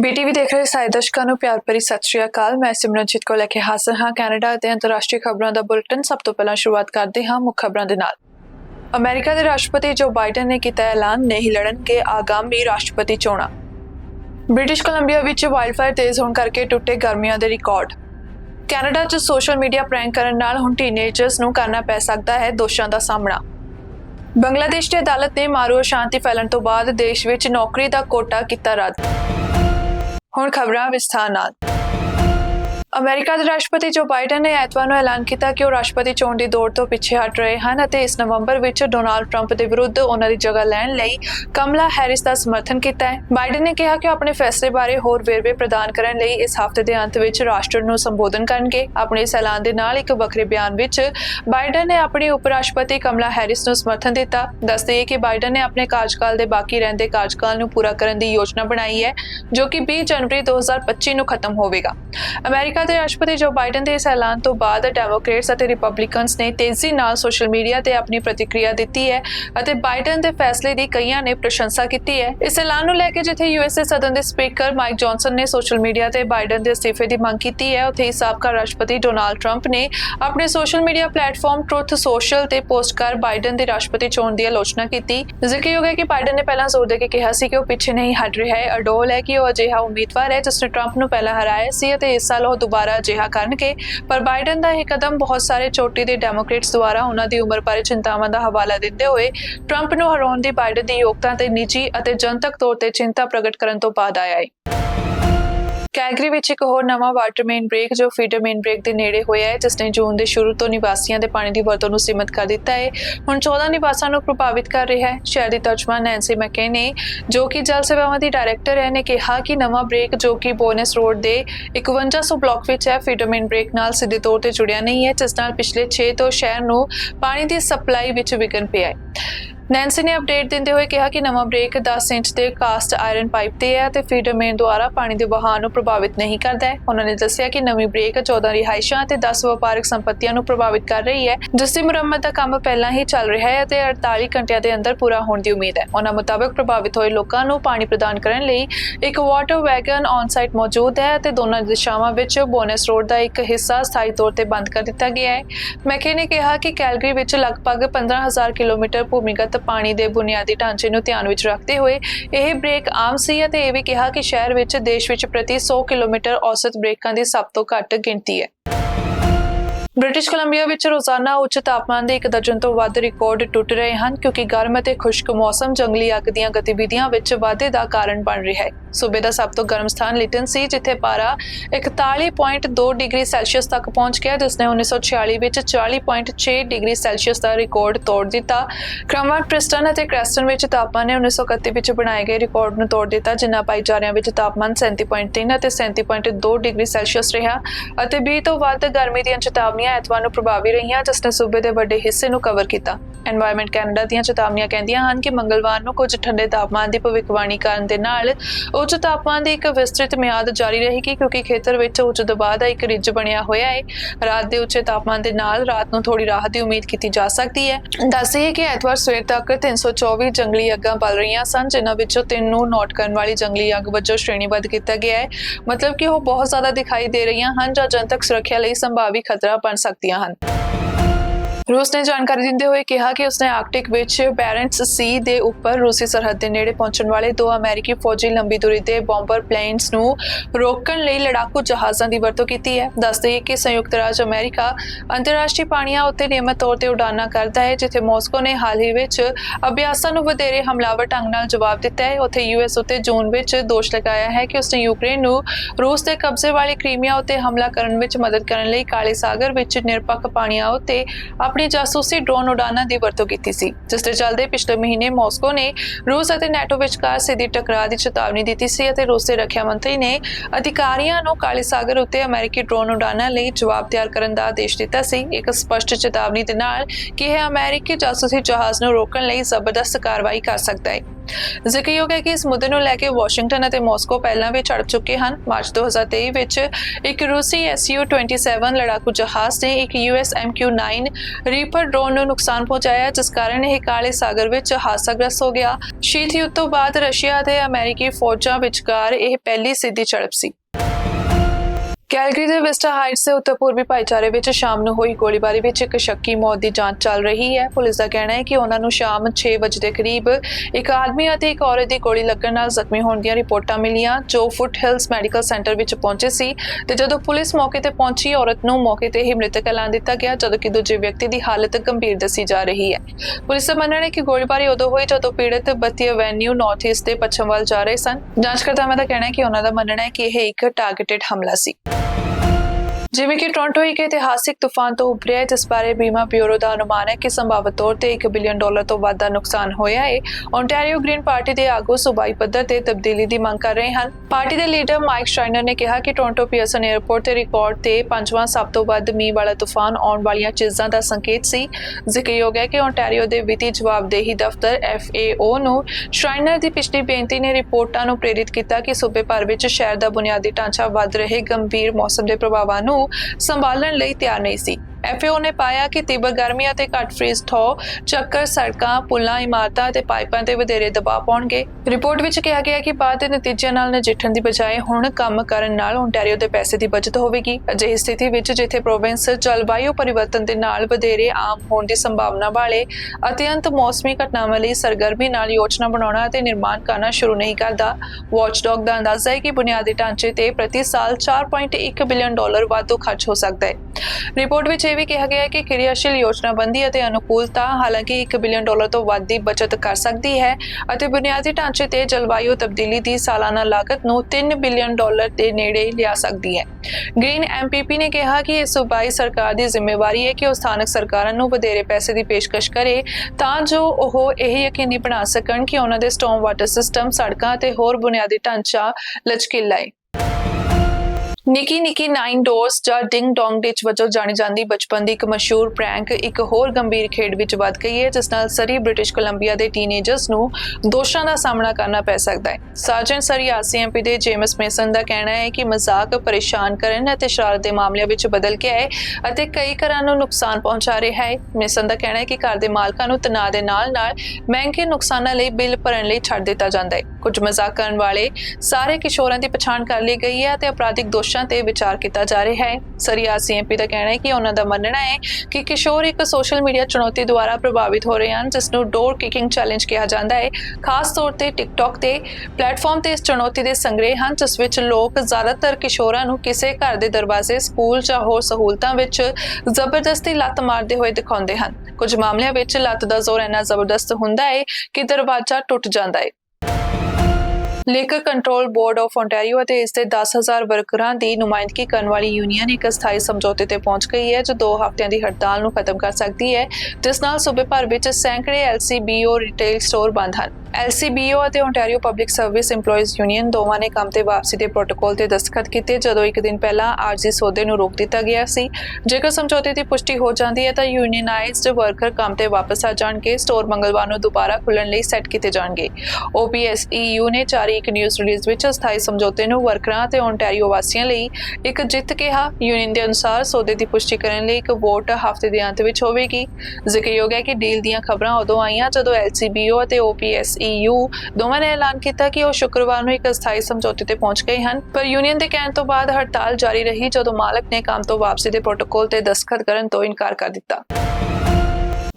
ਬੀਟੀਵੀ ਦੇਖ ਰਹੇ ਸਾਰੇ ਦਰਸ਼ਕਾਂ ਨੂੰ ਪਿਆਰ ਭਰੀ ਸਤਿ ਸ਼੍ਰੀ ਅਕਾਲ। ਮੈਂ ਸਿਮਰਨਜੀਤ ਕੋ ਲੈ ਕੇ ਹਾਜ਼ਰ ਹਾਂ ਕੈਨੇਡਾ ਅਤੇ ਅੰਤਰਰਾਸ਼ਟਰੀ ਖਬਰਾਂ ਦਾ ਬੁਲੇਟਿਨ। ਸਭ ਤੋਂ ਪਹਿਲਾਂ ਸ਼ੁਰੂਆਤ ਕਰਦੇ ਹਾਂ ਮੁੱਖ ਖਬਰਾਂ ਦੇ ਨਾਲ। ਅਮਰੀਕਾ ਦੇ ਰਾਸ਼ਟਰਪਤੀ ਜੋ ਬਾਈਡਨ ਨੇ ਕੀਤਾ ਐਲਾਨ, ਨਹੀਂ ਲੜਨਗੇ ਆਗਾਮੀ ਰਾਸ਼ਟਰਪਤੀ ਚੋਣਾਂ। ਬ੍ਰਿਟਿਸ਼ ਕੋਲੰਬੀਆ ਵਿੱਚ ਵਾਈਲਡਫਾਇਰ ਤੇਜ਼ ਹੋਣ ਕਰਕੇ ਟੁੱਟੇ ਗਰਮੀਆਂ ਦੇ ਰਿਕਾਰਡ। ਕੈਨੇਡਾ 'ਚ ਸੋਸ਼ਲ ਮੀਡੀਆ ਪ੍ਰੈਂਕ ਕਰਨ ਨਾਲ ਹੁਣ ਟੀਨੇਜਰਸ ਨੂੰ ਕਰਨਾ ਪੈ ਸਕਦਾ ਹੈ ਦੋਸ਼ਾਂ ਦਾ ਸਾਹਮਣਾ। ਬੰਗਲਾਦੇਸ਼ ਦੀ ਅਦਾਲਤ ਨੇ ਮਾਰੂ ਸ਼ਾਂਤੀ ਫੈਲਣ ਤੋਂ ਬਾਅਦ ਦੇਸ਼ ਵਿੱਚ ਨੌਕਰੀ ਦਾ ਕੋਟਾ ਕੀਤਾ ਰੱਦ। ਹੁਣ ਖਬਰਾਂ ਵਿਸਥਾਰ ਨਾਲ। ਅਮਰੀਕਾ ਦੇ ਰਾਸ਼ਟਰਪਤੀ ਜੋ ਬਾਈਡਨ ਨੇ ਐਤਵਾਰ ਨੂੰ ਐਲਾਨ ਕੀਤਾ ਕਿ ਉਹ ਰਾਸ਼ਟਰਪਤੀ ਚੋਣ ਦੀ ਦੌੜ ਤੋਂ ਪਿੱਛੇ ਹਟ ਰਹੇ ਹਨ ਅਤੇ ਇਸ ਨਵੰਬਰ ਵਿੱਚ ਡੋਨਾਲਡ ਟਰੰਪ ਦੇ ਵਿਰੁੱਧ ਉਹਨਾਂ ਦੀ ਜਗ੍ਹਾ ਲੈਣ ਲਈ ਕਮਲਾ ਹੈਰਿਸ ਦਾ ਸਮਰਥਨ ਕੀਤਾ ਹੈ। ਬਾਈਡਨ ਨੇ ਕਿਹਾ ਕਿ ਉਹ ਆਪਣੇ ਫੈਸਲੇ ਬਾਰੇ ਹੋਰ ਵੇਰਵੇ ਪ੍ਰਦਾਨ ਕਰਨ ਲਈ ਇਸ ਹਫ਼ਤੇ ਦੇ ਅੰਤ ਵਿੱਚ ਰਾਸ਼ਟਰ ਨੂੰ ਸੰਬੋਧਨ ਕਰਨਗੇ। ਆਪਣੇ ਇਸ ਐਲਾਨ ਦੇ ਨਾਲ ਇੱਕ ਵੱਖਰੇ ਬਿਆਨ ਵਿੱਚ ਬਾਈਡਨ ਨੇ ਆਪਣੇ ਉਪ ਰਾਸ਼ਟਰਪਤੀ ਕਮਲਾ ਹੈਰਿਸ ਨੂੰ ਸਮਰਥਨ ਦਿੱਤਾ। ਦੱਸਦੇ ਕਿ ਬਾਈਡਨ ਨੇ ਆਪਣੇ ਕਾਰਜਕਾਲ ਦੇ ਬਾਕੀ ਰਹਿੰਦੇ ਕਾਰਜਕਾਲ ਨੂੰ ਪੂਰਾ ਕਰਨ ਦੀ ਯੋਜਨਾ ਬਣਾਈ ਹੈ, ਜੋ ਕਿ 20 ਜਨਵਰੀ 2025 ਨੂੰ ਖਤਮ ਹੋਵੇਗਾ। ਅਮਰੀਕਾ ਦੇ ਰਾਸ਼ਟਰਪਤੀ ਜੋ ਬਾਈਡਨ ਦੇ ਇਸ ਐਲਾਨ ਤੋਂ ਬਾਅਦ ਡੈਮੋਕ੍ਰੇਟਸ ਅਤੇ ਰਿਪਬਲਿਕਨਸ ਨੇ ਤੇਜ਼ੀ ਨਾਲ ਸੋਸ਼ਲ ਮੀਡੀਆ ਤੇ ਆਪਣੀ ਪ੍ਰਤੀਕਿਰਿਆ ਦਿੱਤੀ ਹੈ ਅਤੇ ਬਾਈਡਨ ਦੇ ਫੈਸਲੇ ਦੀ ਕਈਆਂ ਨੇ ਪ੍ਰਸ਼ੰਸਾ ਕੀਤੀ ਹੈ। ਇਸ ਐਲਾਨ ਨੂੰ ਲੈ ਕੇ ਜਿੱਥੇ ਯੂਐਸਏ ਸਦਨ ਦੇ ਸਪੀਕਰ ਮਾਈਕ ਜੌਨਸਨ ਨੇ ਸੋਸ਼ਲ ਮੀਡੀਆ ਤੇ ਬਾਈਡਨ ਦੇ ਅਸਤੀਫੇ ਦੀ ਮੰਗ ਕੀਤੀ ਹੈ, ਉੱਥੇ ਹੀ ਸਾਬਕਾ ਰਾਸ਼ਟਰਪਤੀ ਡੋਨਾਲਡ ਟਰੰਪ ਨੇ ਆਪਣੇ social media platform Truth Social ਤੇ ਪੋਸਟ ਕਰ ਬਾਈਡਨ ਦੇ ਰਾਸ਼ਟਰਪਤੀ ਚੋਣ ਦੀ ਆਲੋਚਨਾ ਕੀਤੀ। ਜ਼ਿਕਰਯੋਗ ਹੈ ਕਿ ਬਾਈਡਨ ਨੇ ਪਹਿਲਾਂ ਜ਼ੋਰ ਦੇ ਕੇ ਕਿਹਾ ਸੀ ਕਿ ਉਹ ਪਿੱਛੇ ਨਹੀਂ ਹਟ ਰਿਹਾ ਹੈ। ਅਡੋਲ ਹੈ ਕਿ ਉਹ ਅਜਿਹਾ ਉਮੀਦਵਾਰ ਹੈ ਜਿਸ ਨੇ ਟਰੰਪ ਨੂੰ ਪਹਿਲਾਂ ਹਰਾਇਆ ਸੀ ਅਤੇ ਇਸ ਸਾਲ ਉਹ ਦੁਬਾਰਾ ਅਜਿਹਾ ਕਰਨਗੇ। ਪਰ ਬਾਈਡਨ ਦਾ ਇਹ ਕਦਮ ਬਹੁਤ ਸਾਰੇ ਚੋਟੀ ਦੇ ਡੈਮੋਕ੍ਰੇਟਸ ਦੁਆਰਾ ਉਹਨਾਂ ਦੀ ਉਮਰ ਬਾਰੇ ਚਿੰਤਾਵਾਂ ਦਾ ਹਵਾਲਾ ਦਿੰਦੇ ਹੋਏ ਟਰੰਪ ਨੂੰ ਹਰਾਉਣ ਦੀ ਬਾਈਡਨ ਦੀ ਯੋਗਤਾ ਤੇ ਨਿੱਜੀ ਅਤੇ ਜਨਤਕ ਤੌਰ ਤੇ ਚਿੰਤਾ ਪ੍ਰਗਟ ਕਰਨ ਤੋਂ ਬਾਅਦ ਆਇਆ ਹੈ ਕੈਗਰੀ ਵਿੱਚ ਇੱਕ ਹੋਰ ਨਵਾਂ ਵਾਟਰ ਮੇਨ ਬ੍ਰੇਕ ਜੋ ਫੀਡਰ ਮੇਨ ਬ੍ਰੇਕ ਦੇ ਨੇੜੇ ਹੋਇਆ ਹੈ ਜਿਸ ਨੇ ਜੂਨ ਦੇ ਸ਼ੁਰੂ ਤੋਂ ਨਿਵਾਸੀਆਂ ਦੇ ਪਾਣੀ ਦੀ ਵਰਤੋਂ ਨੂੰ ਸੀਮਿਤ ਕਰ ਦਿੱਤਾ ਹੈ। ਹੁਣ 14 ਨਿਵਾਸਾਂ ਨੂੰ ਪ੍ਰਭਾਵਿਤ ਕਰ ਰਿਹਾ ਹੈ। ਸ਼ਹਿਰ ਦੀ ਤਰਜਮਾਨ ਨੈਂਸੀ ਮੈਕੇ ਨੇ ਜੋ ਕਿ ਜਲ ਸੇਵਾਵਾਂ ਦੀ ਡਾਇਰੈਕਟਰ ਹੈ, ਨੇ ਕਿਹਾ ਕਿ ਨਵਾਂ ਬ੍ਰੇਕ ਜੋ ਕਿ ਬੋਨਸ ਰੋਡ ਦੇ 5100 ਬਲਾਕ ਵਿੱਚ ਹੈ ਫੀਡਰ ਮੇਨ ਬ੍ਰੇਕ ਨਾਲ ਸਿੱਧੇ ਤੌਰ ਤੇ ਜੁੜਿਆ ਨਹੀਂ ਹੈ, ਜਿਸ ਨਾਲ ਪਿਛਲੇ 6 ਤੋਂ ਸ਼ਹਿਰ ਨੂੰ ਪਾਣੀ ਦੀ ਸਪਲਾਈ ਵਿੱਚ ਵਿਘਨ ਪਿਆ ਹੈ। ਨੈਂਸੀ ਨੇ ਅਪਡੇਟ ਦਿੰਦੇ ਹੋਏ ਕਿਹਾ ਕਿ ਨਵਾਂ ਬ੍ਰੇਕ 10 ਇੰਚ ਦੇ ਕਾਸਟ ਆਇਰਨ ਪਾਈਪ ਤੇ ਹੈ ਤੇ ਫੀਡਰ ਮੇਨ ਦੁਆਰਾ ਪਾਣੀ ਦੇ ਵਹਾਅ ਨੂੰ ਪ੍ਰਭਾਵਿਤ ਨਹੀਂ ਕਰਦਾ ਹੈ। ਉਹਨਾਂ ਨੇ ਦੱਸਿਆ ਕਿ ਨਵੀਂ ਬ੍ਰੇਕ 14 ਰਿਹਾਇਸ਼ਾਂ ਤੇ 10 ਵਪਾਰਕ ਸੰਪਤੀਆਂ ਨੂੰ ਪ੍ਰਭਾਵਿਤ ਕਰ ਰਹੀ ਹੈ, ਜਿਸ ਦੀ ਮੁਰੰਮਤ ਦਾ ਕੰਮ ਪਹਿਲਾਂ ਹੀ ਚੱਲ ਰਿਹਾ ਹੈ ਅਤੇ 48 ਘੰਟਿਆਂ ਦੇ ਅੰਦਰ ਪੂਰਾ ਹੋਣ ਦੀ ਉਮੀਦ ਹੈ। ਉਹਨਾਂ ਮੁਤਾਬਕ ਪ੍ਰਭਾਵਿਤ ਹੋਏ ਲੋਕਾਂ ਨੂੰ ਪਾਣੀ ਪ੍ਰਦਾਨ ਕਰਨ ਲਈ ਇੱਕ ਵਾਟਰ ਵੈਗਨ ਔਨ ਸਾਈਟ ਮੌਜੂਦ ਹੈ ਅਤੇ ਦੋਨਾਂ ਦਿਸ਼ਾਵਾਂ ਵਿੱਚ ਬੋਨਸ ਰੋਡ ਦਾ ਇੱਕ ਹਿੱਸਾ ਸਥਾਈ ਤੌਰ ਤੇ ਬੰਦ ਕਰ ਦਿੱਤਾ ਗਿਆ ਹੈ। ਮੈਕੇ ਨੇ ਕਿਹਾ ਕਿ ਕੈਲਗਰੀ ਵਿੱਚ ਲਗਭਗ 15000 ਕਿਲੋਮੀਟਰ ਭੂਮੀਗਤ ਪਾਣੀ ਦੇ ਬੁਨਿਆਦੀ ਢਾਂਚੇ ਨੂੰ ਧਿਆਨ ਵਿੱਚ ਰੱਖਦੇ ਹੋਏ ਇਹ ਬ੍ਰੇਕ ਆਮ ਸੀ ਅਤੇ ਇਹ ਵੀ ਕਿਹਾ ਕਿ ਸ਼ਹਿਰ ਵਿੱਚ ਦੇਸ਼ ਵਿੱਚ ਪ੍ਰਤੀ 100 ਕਿਲੋਮੀਟਰ ਔਸਤ ਬ੍ਰੇਕਾਂ ਦੀ ਸਭ ਤੋਂ ਘੱਟ ਗਿਣਤੀ ਹੈ। ਬ੍ਰਿਟਿਸ਼ ਕੋਲੰਬੀਆ ਵਿੱਚ ਰੋਜ਼ਾਨਾ ਉੱਚ ਤਾਪਮਾਨ ਦੇ ਇੱਕ ਦਰਜਨ ਤੋਂ ਵੱਧ ਰਿਕਾਰਡ ਟੁੱਟ ਰਹੇ ਹਨ ਕਿਉਂਕਿ ਗਰਮ ਅਤੇ ਖੁਸ਼ਕ ਮੌਸਮ ਜੰਗਲੀ ਅੱਗ ਦੀਆਂ ਗਤੀਵਿਧੀਆਂ ਵਿੱਚ ਵਾਧੇ ਦਾ ਕਾਰਨ ਬਣ ਰਿਹਾ ਹੈ। ਸੂਬੇ ਦਾ ਸਭ ਤੋਂ ਗਰਮ ਸਥਾਨ ਲਿਟਨ ਸੀ, ਜਿੱਥੇ ਪਾਰਾ 41.2 ਡਿਗਰੀ ਸੈਲਸੀਅਸ ਤੱਕ ਪਹੁੰਚ ਗਿਆ ਜਿਸ ਨੇ 1946 ਵਿੱਚ 40.6 ਡਿਗਰੀ ਸੈਲਸੀਅਸ ਦਾ ਰਿਕਾਰਡ ਤੋੜ ਦਿੱਤਾ। ਕ੍ਰਮਵਾਰ ਪ੍ਰਿਸਟਨ ਅਤੇ ਕ੍ਰੈਸਟਨ ਵਿੱਚ ਤਾਪਮਾਨ ਨੇ 1931 ਵਿੱਚ ਬਣਾਏ ਗਏ ਰਿਕਾਰਡ ਨੂੰ ਤੋੜ ਦਿੱਤਾ, ਜਿਨ੍ਹਾਂ ਭਾਈਚਾਰਿਆਂ ਵਿੱਚ ਤਾਪਮਾਨ 37.3 ਅਤੇ 37.2 ਡਿਗਰੀ ਸੈਲਸੀਅਸ ਰਿਹਾ ਅਤੇ 20 ਤੋਂ ਵੱਧ ਗਰਮੀ ਦੀਆਂ ਚੇਤਾਵਨੀਆਂ ਐਤਵਾਰ ਨੂੰ ਪ੍ਰਭਾਵੀ ਰਹੀਆਂ, ਜਿਸ ਨੇ ਸੂਬੇ ਦੇ ਵੱਡੇ ਹਿੱਸੇ ਨੂੰ ਕਵਰ ਕੀਤਾ। ਐਨਵਾਇਰਨਮੈਂਟ ਕੈਨੇਡਾ ਦੀਆਂ ਚੇਤਾਵਨੀਆਂ ਕਹਿੰਦੀਆਂ ਹਨ ਕਿ ਮੰਗਲਵਾਰ ਨੂੰ ਕੁਝ ਠੰਡੇ ਤਾਪਮਾਨ ਦੀ ਭਵਿੱਖਬਾਣੀ ਕਰਨ ਦੇ ਨਾਲ ਉੱਚ ਤਾਪਮਾਨ ਦੀ ਇੱਕ ਵਿਸਤ੍ਰਿਤ ਮਿਆਦ ਜਾਰੀ ਰਹੇਗੀ, ਕਿਉਂਕਿ ਖੇਤਰ ਵਿੱਚ ਉੱਚ ਦਬਾਅ ਦਾ ਇੱਕ ਰਿੱਜ ਬਣਿਆ ਹੋਇਆ ਹੈ। ਰਾਤ ਦੇ ਉੱਚੇ ਤਾਪਮਾਨ ਦੇ ਨਾਲ ਰਾਤ ਨੂੰ ਥੋੜੀ ਰਾਹਤ ਦੀ ਉਮੀਦ ਕੀਤੀ ਜਾ ਸਕਦੀ ਹੈ। ਦੱਸੀਏ ਕਿ ਐਤਵਾਰ ਸਵੇਰ ਤੱਕ 324 ਜੰਗਲੀ ਅੱਗਾਂ ਬਲ ਰਹੀਆਂ ਸਨ, ਜਿਨ੍ਹਾਂ ਵਿੱਚੋਂ ਤਿੰਨ ਨੂੰ ਨੋਟ ਕਰਨ ਵਾਲੀ ਜੰਗਲੀ ਅੱਗ ਵਜੋਂ ਸ਼੍ਰੇਣੀਬੱਧ ਕੀਤਾ ਗਿਆ ਹੈ। ਮਤਲਬ ਕਿ ਉਹ ਬਹੁਤ ਜ਼ਿਆਦਾ ਦਿਖਾਈ ਦੇ ਰਹੀਆਂ ਹਨ, ਜਾਂ ਜਨਤਕ ਸੁਰੱਖਿਆ ਲਈ ਸੰਭਾਵੀ ਖਤਰਾ ਬਣ ਸਕਦੀਆਂ ਹਨ। ਰੂਸ ਨੇ ਜਾਣਕਾਰੀ ਦਿੰਦੇ ਹੋਏ ਕਿਹਾ ਕਿ ਉਸਨੇ ਆਰਕਟਿਕ ਵਿੱਚ ਬੈਰੈਂਟਸ ਸੀ ਦੇ ਉੱਪਰ ਰੂਸੀ ਸਰਹੱਦ ਦੇ ਨੇੜੇ ਪਹੁੰਚਣ ਵਾਲੇ ਦੋ ਅਮਰੀਕੀ ਫੌਜੀ ਲੰਬੀ ਦੂਰੀ ਦੇ ਬੰਬਰ ਪਲੇਨਸ ਨੂੰ ਰੋਕਣ ਲਈ ਲੜਾਕੂ ਜਹਾਜ਼ਾਂ ਦੀ ਵਰਤੋਂ ਕੀਤੀ ਹੈ। ਦੱਸ ਦੱਸਦੇ ਕਿ ਸੰਯੁਕਤ ਰਾਜ ਅਮਰੀਕਾ ਅੰਤਰਰਾਸ਼ਟਰੀ ਪਾਣੀਆਂ ਉੱਤੇ ਨਿਯਮਤ ਤੌਰ ਤੇ ਉਡਾਨਾਂ ਕਰਦਾ ਹੈ, ਜਿੱਥੇ ਮਾਸਕੋ ਨੇ ਹਾਲ ਹੀ ਵਿੱਚ ਅਭਿਆਸਾਂ ਨੂੰ ਵਧੇਰੇ ਹਮਲਾਵਰ ਢੰਗ ਨਾਲ ਜਵਾਬ ਦਿੱਤਾ ਹੈ। ਉੱਥੇ ਯੂਐਸ ਉੱਤੇ ਜੂਨ ਵਿੱਚ ਦੋਸ਼ ਲਗਾਇਆ ਹੈ ਕਿ ਉਸਨੇ ਯੂਕਰੇਨ ਨੂੰ ਰੂਸ ਦੇ ਕਬਜ਼ੇ ਵਾਲੇ ਕ੍ਰੀਮੀਆ ਉੱਤੇ ਹਮਲਾ ਕਰਨ ਵਿੱਚ ਮਦਦ ਕਰਨ ਲਈ ਕਾਲੇ ਸਾਗਰ ਵਿੱਚ ਨਿਰਪੱਖ ਪਾਣੀਆਂ ਉੱਤੇ ਆਪਣੀ ਜਾਸੂਸੀ ਡਰੋਨ ਉਡਾਨਾਂ ਦੀ ਵਰਤੋਂ ਕੀਤੀ ਸੀ, ਜਿਸ ਦੇ ਚੱਲਦੇ ਪਿਛਲੇ ਮਹੀਨੇ ਮਾਸਕੋ ਨੇ ਰੂਸ ਅਤੇ ਨੈਟੋ ਵਿਚਕਾਰ ਸਿੱਧੀ ਟਕਰਾਅ ਦੀ ਚੇਤਾਵਨੀ ਦਿੱਤੀ ਸੀ ਅਤੇ ਰੂਸ ਦੇ ਰੱਖਿਆ ਮੰਤਰੀ ਨੇ ਅਧਿਕਾਰੀਆਂ ਨੂੰ ਕਾਲੇ ਸਾਗਰ ਉੱਤੇ ਅਮਰੀਕੀ ਡਰੋਨ ਉਡਾਨਾਂ ਲਈ ਜਵਾਬ ਤਿਆਰ ਕਰਨ ਦਾ ਆਦੇਸ਼ ਦਿੱਤਾ ਸੀ। ਇੱਕ ਸਪਸ਼ਟ ਚੇਤਾਵਨੀ ਦੇ ਨਾਲ ਕਿ ਇਹ ਅਮਰੀਕੀ ਜਾਸੂਸੀ ਜਹਾਜ਼ ਨੂੰ ਰੋਕਣ ਲਈ ਜ਼ਬਰਦਸਤ ਕਾਰਵਾਈ ਕਰ ਸਕਦਾ ਹੈ। ਜ਼ਿਕਰਯੋਗ ਹੈ ਕਿ ਇਸ ਮੁੱਦੇ ਨੂੰ ਲੈ ਕੇ ਵਾਸ਼ਿੰਗਟਨ ਅਤੇ ਮਾਸਕੋ ਪਹਿਲਾਂ ਵੀ ਝੜਪ ਚੁੱਕੇ ਹਨ। ਮਾਰਚ 2023 ਵਿੱਚ ਇੱਕ ਰੂਸੀ Su-27 ਲੜਾਕੂ ਜਹਾਜ਼ ਨੇ ਇੱਕ US MQ-9 ਰੀਪਰ ਡਰੋਨ ਨੂੰ ਨੁਕਸਾਨ ਪਹੁੰਚਾਇਆ, ਜਿਸ ਕਾਰਨ ਇਹ ਕਾਲੇ ਸਾਗਰ ਵਿੱਚ ਹਾਦਸਾਗ੍ਰਸਤ ਹੋ ਗਿਆ। ਸ਼ੀਤ ਯੁੱਧ ਤੋਂ ਬਾਅਦ ਰਸ਼ੀਆ ਅਤੇ ਅਮਰੀਕੀ ਫੌਜਾਂ ਵਿਚਕਾਰ ਇਹ ਪਹਿਲੀ ਸਿੱਧੀ ਝੜਪ ਸੀ। ਕੈਲਗਰੀ ਦੇ ਵਿਸਟਾ ਹਾਈਟਸ ਦੇ ਉੱਤਰ ਪੂਰਬੀ ਭਾਈਚਾਰੇ ਵਿੱਚ ਸ਼ਾਮ ਨੂੰ ਹੋਈ ਗੋਲੀਬਾਰੀ ਵਿੱਚ ਇੱਕ ਸ਼ੱਕੀ ਮੌਤ ਦੀ ਜਾਂਚ ਚੱਲ ਰਹੀ ਹੈ। ਪੁਲਿਸ ਦਾ ਕਹਿਣਾ ਹੈ ਕਿ ਉਹਨਾਂ ਨੂੰ ਸ਼ਾਮ 6 ਵਜੇ ਦੇ ਕਰੀਬ ਇੱਕ ਆਦਮੀ ਅਤੇ ਇੱਕ ਔਰਤ ਦੀ ਗੋਲੀ ਲੱਗਣ ਨਾਲ ਜ਼ਖਮੀ ਹੋਣ ਦੀਆਂ ਰਿਪੋਰਟਾਂ ਮਿਲੀਆਂ, ਜੋ ਫੁੱਟ ਹਿਲਸ ਮੈਡੀਕਲ ਸੈਂਟਰ ਵਿੱਚ ਪਹੁੰਚੇ ਸੀ ਤੇ ਜਦੋਂ ਪੁਲਿਸ ਮੌਕੇ ਤੇ ਪਹੁੰਚੀ, ਔਰਤ ਨੂੰ ਮੌਕੇ ਤੇ ਹੀ ਮ੍ਰਿਤਕ ਐਲਾਨ ਦਿੱਤਾ ਗਿਆ, ਜਦੋਂ ਕਿ ਦੂਜੇ ਵਿਅਕਤੀ ਦੀ ਹਾਲਤ ਗੰਭੀਰ ਦੱਸੀ ਜਾ ਰਹੀ ਹੈ। ਪੁਲਿਸ ਦਾ ਮੰਨਣਾ ਹੈ ਕਿ ਗੋਲੀਬਾਰੀ ਉਦੋਂ ਹੋਈ ਜਦੋਂ ਪੀੜਤ 32 ਐਵੇਨਿਊ ਨਾਰਥ ਈਸਟ ਦੇ ਪੱਛਮ ਵੱਲ ਜਾ ਰਹੇ ਸਨ। ਜਾਂਚਕਰਤਾਵਾਂ ਦਾ ਕਹਿਣਾ ਹੈ ਕਿ ਉਹਨਾਂ ਦਾ ਮੰਨਣਾ ਹੈ ਕਿ ਇਹ ਇੱਕ ਟਾਰਗੇਟਡ ਹਮਲਾ ਸੀ। ਜਿਵੇਂ ਕਿ ਟੋਰਾਂਟੋ ਇੱਕ ਇਤਿਹਾਸਿਕ ਤੂਫਾਨ ਤੋਂ ਉਭਰਿਆ ਹੈ, ਜਿਸ ਬਾਰੇ ਬੀਮਾ ਬਿਊਰੋ ਦਾ ਅਨੁਮਾਨ ਹੈ ਕਿ ਸੰਭਾਵਤ ਤੌਰ ਤੇ 1 ਬਿਲੀਅਨ ਡਾਲਰ ਤੋਂ ਵੱਧ ਦਾ ਨੁਕਸਾਨ ਹੋਇਆ ਹੈ। ਓਨਟਾਰੀਓ ਗ੍ਰੀਨ ਪਾਰਟੀ ਦੇ ਆਗੂ ਸੂਬਾਈ ਪੱਧਰ ਤੇ ਤਬਦੀਲੀ ਦੀ ਮੰਗ ਕਰ ਰਹੇ ਹਨ। ਪਾਰਟੀ ਦੇ ਲੀਡਰ ਮਾਈਕ ਸ਼ਾਈਨਰ ਨੇ ਕਿਹਾ ਕਿ ਟੋਰਾਂਟੋ ਪੀਅਰਸਨ 에ਅਰਪੋਰਟ ਤੇ ਰਿਕਾਰਡ ਤੇ ਪੰਜਵਾਂ ਸਭ ਤੋਂ ਵੱਧ ਮੀਂਹ ਵਾਲਾ ਤੂਫਾਨ ਆਉਣ ਵਾਲੀਆਂ ਚੀਜ਼ਾਂ ਦਾ ਸੰਕੇਤ ਸੀ। ਜ਼ਿਕਰਯੋਗ ਹੈ ਕਿ ਓਨਟਾਰੀਓ ਦੇ ਵਿੱਤੀ ਜਵਾਬਦੇਹੀ ਦਫ਼ਤਰ FAO ਨੂੰ ਸ਼ਾਈਨਰ ਦੀ ਪਿਛਲੀ ਬੇਨਤੀ ਨੇ ਰਿਪੋਰਟਾਂ ਨੂੰ ਪ੍ਰੇਰਿਤ ਕੀਤਾ ਕਿ ਸੂਬੇ ਭਰ ਵਿੱਚ ਸ਼ਹਿਰ ਦਾ ਬੁਨਿਆਦੀ ਢਾਂਚਾ ਵੱਧ ਰਹੇ ਗੰਭੀਰ ਮੌਸਮ ਦੇ ਪ੍ਰਭਾਵਾਂ ਨੂੰ ਸੰਭਾਲਣ ਲਈ ਤਿਆਰ ਨਹੀਂ ਸੀ। FAO ਨੇ ਪਾਇਆ ਕਿ ਤੀਬਰ ਗਰਮੀ ਅਤੇ ਘੱਟ ਫ੍ਰੀਜ਼ ਥੋ, ਚੱਕਰ, ਸੜਕਾਂ, ਪੁਲਾਂ, ਇਮਾਰਤਾਂ ਅਤੇ ਪਾਈਪਾਂ ਤੇ ਵਧੇਰੇ ਦਬਾਅ ਪਾਉਣਗੇ। ਰਿਪੋਰਟ ਵਿੱਚ ਕਿਹਾ ਗਿਆ ਕਿ ਬਾਅਦ ਦੇ ਨਤੀਜਿਆਂ ਨਾਲ ਨਜਿੱਠਣ ਦੀ ਬਜਾਏ ਹੁਣ ਕੰਮ ਕਰਨ ਨਾਲ ਓਨਟਾਰੀਓ ਦੇ ਪੈਸੇ ਦੀ ਬਚਤ ਹੋਵੇਗੀ। ਅਜਿਹੀ ਸਥਿਤੀ ਵਿੱਚ ਜਿੱਥੇ ਪ੍ਰੋਵਿੰਸ ਜਲਵਾਯੂ ਪਰਿਵਰਤਨ ਦੇ ਨਾਲ ਵਧੇਰੇ ਆਮ ਹੋਣ ਦੀ ਸੰਭਾਵਨਾ ਵਾਲੇ ਅਤਿਅੰਤ ਮੌਸਮੀ ਘਟਨਾਵਾਂ ਲਈ ਸਰਗਰਮੀ ਨਾਲ ਯੋਜਨਾ ਬਣਾਉਣਾ ਅਤੇ ਨਿਰਮਾਣ ਕਰਨਾ ਸ਼ੁਰੂ ਨਹੀਂ ਕਰਦਾ। ਵਾਚਡੌਗ ਦਾ ਅੰਦਾਜ਼ਾ ਹੈ ਕਿ ਬੁਨਿਆਦੀ ਢਾਂਚੇ ਤੇ ਪ੍ਰਤੀ ਸਾਲ 4.1 ਬਿਲੀਅਨ ਡਾਲਰ ਵਾਧੂ ਖਰਚ ਹੋ ਸਕਦਾ ਹੈ। ਰਿਪੋਰਟ ਵਿੱਚ ਇਹ ਵੀ ਕਿਹਾ ਗਿਆ ਹੈ ਕਿ ਕਿਰਿਆਸ਼ੀਲ ਯੋਜਨਾਬੰਦੀ ਅਤੇ ਅਨੁਕੂਲਤਾ ਹਾਲਾਂਕਿ 1 ਬਿਲੀਅਨ ਡਾਲਰ ਤੋਂ ਵੱਧ ਦੀ ਬਚਤ ਕਰ ਸਕਦੀ ਹੈ ਅਤੇ ਬੁਨਿਆਦੀ ਢਾਂਚੇ ਤੇ ਜਲਵਾਯੂ ਤਬਦੀਲੀ ਦੀ ਸਾਲਾਨਾ ਲਾਗਤ ਨੂੰ 3 ਬਿਲੀਅਨ ਡਾਲਰ ਦੇ ਨੇੜੇ ਲਿਆ ਸਕਦੀ ਹੈ। ਗ੍ਰੀਨ ਐਮਪੀਪੀ ਨੇ ਕਿਹਾ ਕਿ ਇਹ ਸੂਬਾਈ ਸਰਕਾਰ ਦੀ ਜ਼ਿੰਮੇਵਾਰੀ ਹੈ ਕਿ ਉਹ ਸਥਾਨਕ ਸਰਕਾਰਾਂ ਨੂੰ ਵਧੇਰੇ ਪੈਸੇ ਦੀ ਪੇਸ਼ਕਸ਼ ਕਰੇ ਤਾਂ ਜੋ ਉਹ ਇਹ ਯਕੀਨੀ ਬਣਾ ਸਕਣ ਕਿ ਉਹਨਾਂ ਦੇ ਸਟਾਰਮ ਵਾਟਰ ਸਿਸਟਮ ਸੜਕਾਂ ਅਤੇ ਹੋਰ ਬੁਨਿਆਦੀ ਢਾਂਚਾ ਲਚਕੀਲਾ ਹੈ ਨਿੱਕੀ ਨਿੱਕੀ 9 ਡੋਰਸ ਜਾਂ ਡਿੰਗ ਡੋਂਗ ਡਿਚ ਵਜੋਂ ਜਾਣੀ ਜਾਂਦੀ ਬਚਪਨ ਦੀ ਇੱਕ ਮਸ਼ਹੂਰ ਪ੍ਰੈਂਕ ਇੱਕ ਹੋਰ ਗੰਭੀਰ ਖੇਡ ਵਿੱਚ ਵੱਧ ਗਈ ਹੈ, ਜਿਸ ਨਾਲ ਸਰੀ ਬ੍ਰਿਟਿਸ਼ ਕੋਲੰਬੀਆ ਦੇ ਟੀਨੇਜਰਸ ਨੂੰ ਦੋਸ਼ਾਂ ਦਾ ਸਾਹਮਣਾ ਕਰਨਾ ਪੈ ਸਕਦਾ ਹੈ। ਸਰਜਨ ਸਰੀ ਆਰਸੀਐਮਪੀ ਦੇ ਜੇਮਸ ਮੇਸਨ ਦਾ ਕਹਿਣਾ ਹੈ ਕਿ ਮਜ਼ਾਕ ਪਰੇਸ਼ਾਨ ਕਰਨ ਅਤੇ ਸ਼ਰਾਰਤ ਦੇ ਮਾਮਲਿਆਂ ਵਿੱਚ ਬਦਲ ਗਿਆ ਹੈ ਅਤੇ ਕਈ ਘਰਾਂ ਨੂੰ ਨੁਕਸਾਨ ਪਹੁੰਚਾ ਰਿਹਾ ਹੈ। ਮੇਸਨ ਦਾ ਕਹਿਣਾ ਹੈ ਕਿ ਘਰ ਦੇ ਮਾਲਕਾਂ ਨੂੰ ਤਣਾਅ ਦੇ ਨਾਲ-ਨਾਲ ਮਹਿੰਗੇ ਨੁਕਸਾਨਾਂ ਲਈ ਬਿੱਲ ਭਰਨ ਲਈ ਛੱਡ ਦਿੱਤਾ ਜਾਂਦਾ ਹੈ। ਕੁਝ ਮਜ਼ਾਕ ਕਰਨ ਵਾਲੇ ਸਾਰੇ ਕਿਸ਼ੋਰਾਂ ਦੀ ਪਛਾਣ ਕਰ ਲਈ ਗਈ ਹੈ ਅਤੇ ਅਪਰਾਧਿਕ ਦੋਸ਼ਾਂ ਤੇ ਵਿਚਾਰ ਕੀਤਾ ਜਾ ਰਿਹਾ ਹੈ। ਸਰੀਆ ਸੀਐਮਪੀ ਦਾ ਕਹਿਣਾ ਹੈ ਕਿ ਉਹਨਾਂ ਦਾ ਮੰਨਣਾ ਹੈ ਕਿ ਕਿਸ਼ੋਰ ਇੱਕ ਸੋਸ਼ਲ ਮੀਡੀਆ ਚੁਣੌਤੀ ਦੁਆਰਾ ਪ੍ਰਭਾਵਿਤ ਹੋ ਰਹੇ ਹਨ ਜਿਸ ਨੂੰ ਡੋਰ ਕਿਕਿੰਗ ਚੈਲੰਜ ਕਿਹਾ ਜਾਂਦਾ ਹੈ। ਖਾਸ ਤੌਰ ਤੇ ਟਿਕਟੌਕ ਤੇ ਪਲੇਟਫਾਰਮ ਤੇ ਇਸ ਚੁਣੌਤੀ ਦੇ ਸੰਗ੍ਰਹਿ ਹਨ, ਜਿਸ ਵਿੱਚ ਲੋਕ ਜ਼ਿਆਦਾਤਰ ਕਿਸ਼ੋਰਾਂ ਨੂੰ ਕਿਸੇ ਘਰ ਦੇ ਦਰਵਾਜ਼ੇ, ਸਕੂਲ ਜਾਂ ਹੋਰ ਸਹੂਲਤਾਂ ਵਿੱਚ ਜ਼ਬਰਦਸਤੀ ਲੱਤ ਮਾਰਦੇ ਹੋਏ ਦਿਖਾਉਂਦੇ ਹਨ। ਕੁਝ ਮਾਮਲਿਆਂ ਵਿੱਚ ਲੱਤ ਦਾ ਜ਼ੋਰ ਇੰਨਾ ਜ਼ਬਰਦਸਤ ਹੁੰਦਾ ਹੈ ਕਿ ਦਰਵਾਜ਼ਾ ਟੁੱਟ ਜਾਂਦਾ ਹੈ। Liquor control board of ontario ਅਤੇ ਇਸ ਦੇ 10000 ਵਰਕਰਾਂ ਦੀ ਨੁਮਾਇੰਦਗੀ ਕਰਨ ਵਾਲੀ ਯੂਨੀਅਨ ਇੱਕ ਸਥਾਈ ਸਮਝੌਤੇ ਤੇ ਪਹੁੰਚ ਗਈ ਹੈ, ਜੋ 2 ਹਫ਼ਤਿਆਂ ਦੀ ਹੜਤਾਲ ਨੂੰ ਖਤਮ ਕਰ ਸਕਦੀ ਹੈ, ਜਿਸ ਨਾਲ ਸੂਬੇ ਭਰ ਵਿੱਚ ਸੈਂਕੜੇ LCBO ਰਿਟੇਲ ਸਟੋਰ ਬੰਦ ਹਨ। LCBO ਅਤੇ ontario public service EMPLOYEES union ਦੋਵਾਂ ਨੇ ਕੰਮ ਤੇ ਵਾਪਸੀ ਦੇ ਪ੍ਰੋਟੋਕੋਲ ਤੇ ਦਸਤਖਤ ਕੀਤੇ, ਜਦੋਂ ਇੱਕ ਦਿਨ ਪਹਿਲਾਂ ਆਰਜ਼ੀ ਸੌਦੇ ਨੂੰ ਰੋਕ ਦਿੱਤਾ ਗਿਆ ਸੀ। ਜੇਕਰ ਸਮਝੌਤੇ ਦੀ ਪੁਸ਼ਟੀ ਹੋ ਜਾਂਦੀ ਹੈ, ਤਾਂ ਯੂਨੀਅਨਾਈਜ਼ਡ ਵਰਕਰ ਕੰਮ ਤੇ ਵਾਪਸ ਆ ਜਾਣਗੇ। ਸਟੋਰ ਮੰਗਲਵਾਰ ਨੂੰ ਦੁਬਾਰਾ ਖੁੱਲਣ ਲਈ ਸੈੱਟ ਕੀਤੇ ਜਾਣਗੇ। OPSEU ਨੇ ਜਾਰੀ ਇੱਕ ਨਿਊਜ਼ ਰਿਲੀਜ਼ ਵਿੱਚ ਅਸਥਾਈ ਸਮਝੌਤੇ ਨੂੰ ਵਰਕਰਾਂ ਤੇ ontario ਵਾਸੀਆਂ ਲਈ ਇੱਕ ਜਿੱਤ ਕਿਹਾ। ਯੂਨੀਅਨ ਦੇ ਅਨੁਸਾਰ ਸੌਦੇ ਦੀ ਪੁਸ਼ਟੀ ਕਰਨ ਲਈ ਇੱਕ ਵੋਟ ਹਫ਼ਤੇ ਦੇ ਅੰਤ ਵਿੱਚ ਹੋਵੇਗੀ। ਜ਼ਿਕਰਯੋਗ ਹੈ ਕਿ ਡੀਲ ਦੀਆਂ ਖਬਰਾਂ ਉਦੋਂ ਆਈਆਂ ਜਦੋਂ LCBO ਅਤੇ OPSEU ਦੋਵਾਂ ਨੇ ਐਲਾਨ ਕੀਤਾ ਕਿ ਉਹ ਸ਼ੁੱਕਰਵਾਰ ਨੂੰ ਇੱਕ ਅਸਥਾਈ ਸਮਝੌਤੇ ਤੇ ਪਹੁੰਚ ਗਏ ਹਨ। ਪਰ ਯੂਨੀਅਨ ਦੇ ਕਹਿਣ ਤੋਂ ਬਾਅਦ ਹੜਤਾਲ ਜਾਰੀ ਰਹੀ ਜਦੋਂ ਮਾਲਕ ਨੇ ਕੰਮ ਤੋਂ ਵਾਪਸੀ ਦੇ ਪ੍ਰੋਟੋਕੋਲ ਤੇ ਦਸਖਤ ਕਰਨ ਤੋਂ ਇਨਕਾਰ ਕਰ ਦਿੱਤਾ।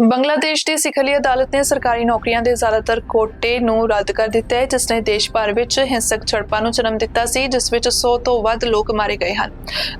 ਬੰਗਲਾਦੇਸ਼ ਦੀ ਸਿਖਲੀ ਅਦਾਲਤ ਨੇ ਸਰਕਾਰੀ ਨੌਕਰੀਆਂ ਦੇ ਜ਼ਿਆਦਾਤਰ ਕੋਟੇ ਨੂੰ ਰੱਦ ਕਰ ਦਿੱਤਾ ਹੈ, ਜਿਸ ਨੇ ਦੇਸ਼ ਭਰ ਵਿੱਚ ਹਿੰਸਕ ਝੜਪਾਂ ਨੂੰ ਜਨਮ ਦਿੱਤਾ ਸੀ, ਜਿਸ ਵਿੱਚ 100 ਤੋਂ ਵੱਧ ਲੋਕ ਮਾਰੇ ਗਏ ਹਨ।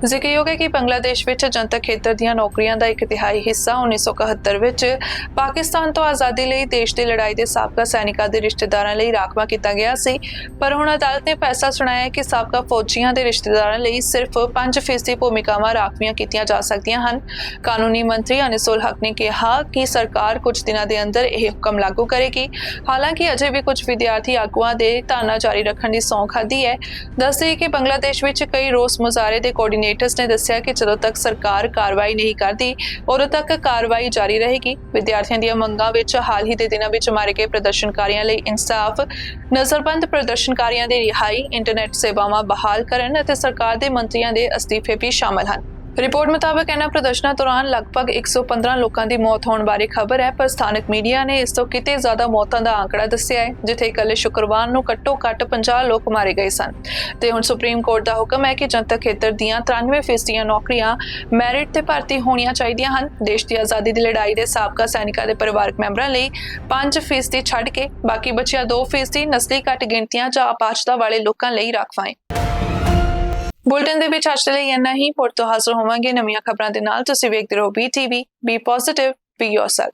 ਜ਼ਿਕਰਯੋਗ ਹੈ ਕਿ ਬੰਗਲਾਦੇਸ਼ ਵਿੱਚ ਜਨਤਕ ਖੇਤਰ ਦੀਆਂ ਨੌਕਰੀਆਂ ਦਾ ਇੱਕ ਤਿਹਾਈ ਹਿੱਸਾ 1971 ਵਿੱਚ ਪਾਕਿਸਤਾਨ ਤੋਂ ਆਜ਼ਾਦੀ ਲਈ ਦੇਸ਼ ਦੀ ਲੜਾਈ ਦੇ ਸਾਬਕਾ ਸੈਨਿਕਾਂ ਦੇ ਰਿਸ਼ਤੇਦਾਰਾਂ ਲਈ ਰਾਖਵਾ ਕੀਤਾ ਗਿਆ ਸੀ। ਪਰ ਹੁਣ ਅਦਾਲਤ ਨੇ ਫੈਸਲਾ ਸੁਣਾਇਆ ਕਿ ਸਾਬਕਾ ਫੌਜੀਆਂ ਦੇ ਰਿਸ਼ਤੇਦਾਰਾਂ ਲਈ ਸਿਰਫ 5% ਭੂਮਿਕਾਵਾਂ ਰਾਖਵੀਆਂ ਕੀਤੀਆਂ ਜਾ ਸਕਦੀਆਂ ਹਨ। ਕਾਨੂੰਨੀ ਮੰਤਰੀ ਅਨਿਸੁਲ ਹਕ ਨੇ ਕਿਹਾ ਕਿ ਕਿ ਸਰਕਾਰ ਕੁਝ ਦਿਨਾਂ ਦੇ ਅੰਦਰ ਇਹ ਹੁਕਮ ਲਾਗੂ ਕਰੇਗੀ। ਹਾਲਾਂਕਿ ਅਜੇ ਵੀ ਕੁਝ ਵਿਦਿਆਰਥੀ ਆਗੂਆਂ ਦੇ ਧਰਨਾ ਜਾਰੀ ਰੱਖਣ ਦੀ ਸੌਂ ਖਾਦੀ ਹੈ। ਦੱਸਦੇ ਕਿ ਬੰਗਲਾਦੇਸ਼ ਵਿੱਚ ਕਈ ਰੋਸ ਮੁਜ਼ਾਹਰੇ ਦੇ ਕੋਆਰਡੀਨੇਟਰਸ ਨੇ ਦੱਸਿਆ ਕਿ ਜਦੋਂ ਤੱਕ ਸਰਕਾਰ ਕਾਰਵਾਈ ਨਹੀਂ ਕਰਦੀ, ਉਦੋਂ ਤੱਕ ਕਾਰਵਾਈ ਜਾਰੀ ਰਹੇਗੀ। ਵਿਦਿਆਰਥੀਆਂ ਦੀਆਂ ਮੰਗਾਂ ਵਿੱਚ ਹਾਲ ਹੀ ਦੇ ਦਿਨਾਂ ਵਿੱਚ ਮਾਰੇ ਗਏ ਪ੍ਰਦਰਸ਼ਨਕਾਰੀਆਂ ਲਈ ਇਨਸਾਫ, ਨਜ਼ਰਬੰਦ ਪ੍ਰਦਰਸ਼ਨਕਾਰੀਆਂ ਦੀ ਰਿਹਾਈ ਇੰਟਰਨੈਟ ਸੇਵਾਵਾਂ ਬਹਾਲ ਕਰਨ ਅਤੇ ਸਰਕਾਰ ਦੇ ਮੰਤਰੀਆਂ ਦੇ ਅਸਤੀਫੇ ਵੀ ਸ਼ਾਮਲ ਹਨ। ਰਿਪੋਰਟ ਮੁਤਾਬਕ ਇਹਨਾਂ ਪ੍ਰਦਰਸ਼ਨਾਂ ਦੌਰਾਨ ਲਗਭਗ 115 ਲੋਕਾਂ ਦੀ ਮੌਤ ਹੋਣ ਬਾਰੇ ਖਬਰ ਹੈ, ਪਰ ਸਥਾਨਕ ਮੀਡੀਆ ਨੇ ਇਸ ਤੋਂ ਕਿਤੇ ਜ਼ਿਆਦਾ ਮੌਤਾਂ ਦਾ ਆંકੜਾ ਦੱਸਿਆ ਹੈ, ਜਿੱਥੇ ਇਕੱਲੇ ਸ਼ੁੱਕਰਵਾਰ ਨੂੰ ਘੱਟੋ-ਘੱਟ 50 ਲੋਕ ਮਾਰੇ ਗਏ ਸਨ। ਤੇ ਹੁਣ ਸੁਪਰੀਮ ਕੋਰਟ ਦਾ ਹੁਕਮ ਹੈ ਕਿ ਜਨਤਕ ਖੇਤਰ ਦੀਆਂ 93% ਦੀਆਂ ਨੌਕਰੀਆਂ ਮੈਰਿਟ ਤੇ ਭਰਤੀ ਹੋਣੀਆਂ ਚਾਹੀਦੀਆਂ ਹਨ। ਦੇਸ਼ ਦੀ ਆਜ਼ਾਦੀ ਦੀ ਲੜਾਈ ਦੇ ਸਾਬਕਾ ਸੈਨਿਕਾਂ ਦੇ ਪਰਿਵਾਰਕ ਮੈਂਬਰਾਂ ਲਈ 5% ਦੀ ਛੱਡ ਕੇ, ਬਾਕੀ ਬਚਿਆ 2% ਨਸਲੀ ਘੱਟ ਗਿਣਤੀਆਂ ਜਾਂ ਅਪਾਹਜਤਾ ਵਾਲੇ ਲੋਕਾਂ ਲਈ ਰਾਖਵਾਂ ਹੈ ਬੁਲਟਨ ਦੇ ਵਿੱਚ ਅੱਜ ਦੇ ਲਈ ਇੰਨਾ ਹੀ। ਹੋਰ ਤੋਂ ਹਾਜ਼ਰ ਹੋਵਾਂਗੇ ਨਵੀਆਂ ਖਬਰਾਂ ਦੇ ਨਾਲ। ਤੁਸੀਂ ਵੇਖਦੇ ਰਹੋ B BTV be positive be yourself